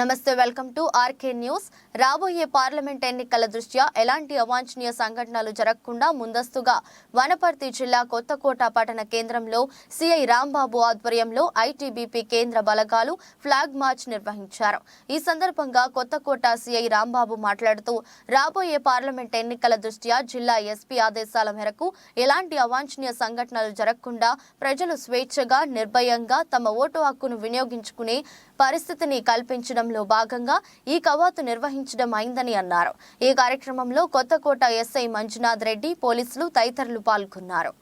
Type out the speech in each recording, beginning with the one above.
నమస్తే welcome to RK news. రాబోయే parliament ఎన్నికల దృష్ట్యా ఎలాంటి అవాంఛనీయ సంఘటనలు జరగకుండా ముందస్తుగా వనపర్తి జిల్లా కొత్తకోట పట్టణ కేంద్రంలో సిఐ రాంబాబు ఆధ్వర్యంలో ఐటీబీపీ కేంద్ర బలగాలు ఫ్లాగ్ మార్చ్ నిర్వహించారు. ఈ సందర్భంగా కొత్తకోట సిఐ రాంబాబు మాట్లాడుతూ రాబోయే పార్లమెంట్ ఎన్నికల దృష్ట్యా జిల్లా ఎస్పీ ఆదేశాల మేరకు ఎలాంటి అవాంఛనీయ సంఘటనలు జరగకుండా ప్రజలు స్వేచ్ఛగా నిర్భయంగా తమ ఓటు హక్కును వినియోగించుకునే పరిస్థితిని కల్పించడం కార్యక్రమంలో భాగంగా ఈ కవాతు నిర్వహించడం అయిందని అన్నారు. ఈ కార్యక్రమంలో కొత్తకోట ఎస్ఐ మంజునాథ్ రెడ్డి పోలీసులు తదితరులు పాల్గొన్నారు.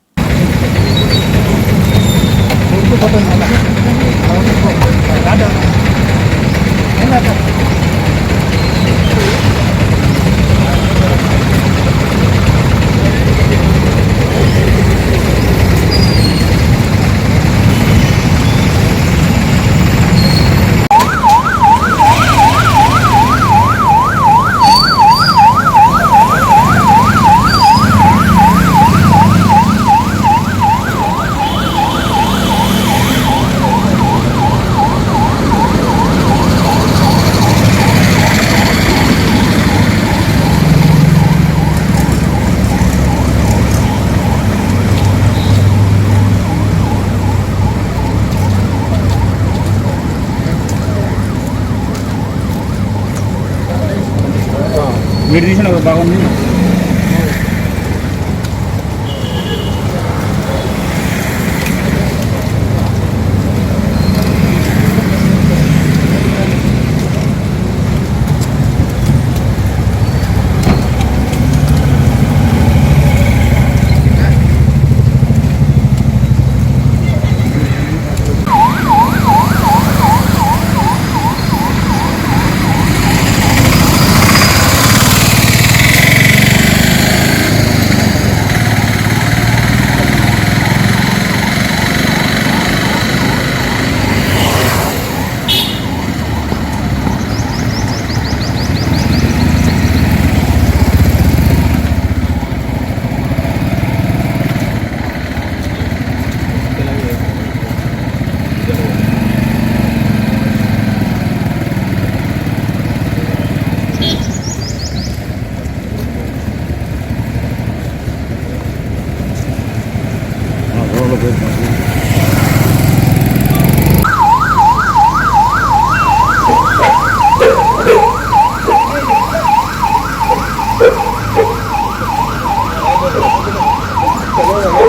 మీరు తీసిన ఒక బాగుంది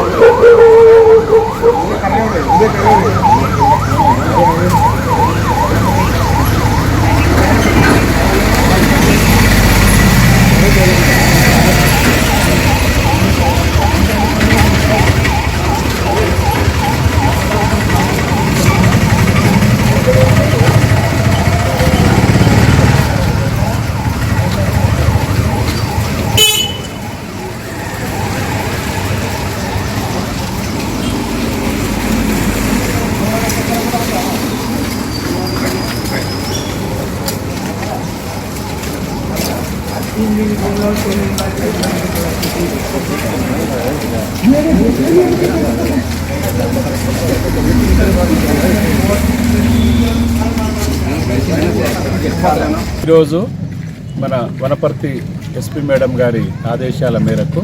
no, no, no. ఈరోజు మన వనపర్తి ఎస్పీ మేడం గారి ఆదేశాల మేరకు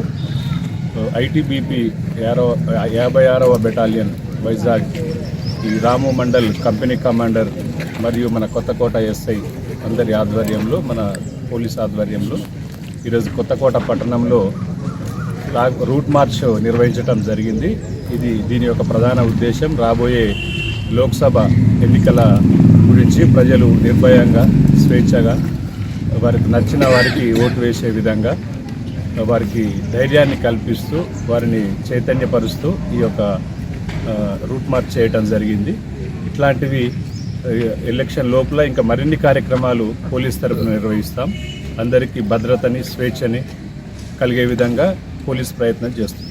ఐటీబీపీ యారవ యాభై ఆరవ బెటాలియన్ వైజాగ్ ఈ రాము మండల్ కంపెనీ కమాండర్ మరియు మన కొత్తకోట ఎస్ఐ అందరి ఆధ్వర్యంలో మన పోలీస్ ఆధ్వర్యంలో ఈరోజు కొత్తకోట పట్టణంలో రా- రూట్ మార్చ్ నిర్వహించడం జరిగింది. ఇది దీని యొక్క ప్రధాన ఉద్దేశం. రాబోయే లోక్సభ ఎన్నికల గురించి ప్రజలు నిర్భయంగా స్వేచ్ఛగా వారికి నచ్చిన వారికి ఓటు వేసే విధంగా వారికి ధైర్యాన్ని కల్పిస్తూ వారిని చైతన్యపరుస్తూ ఈ యొక్క రూట్ మార్చ్ చేయటం జరిగింది. ఇట్లాంటివి ఎలక్షన్ లోపల ఇంకా మరిన్ని కార్యక్రమాలు పోలీస్ తరఫున నిర్వహిస్తాం. అందరికీ భద్రతని స్వేచ్ఛని కలిగే విధంగా పోలీస్ ప్రయత్నం చేస్తుంది.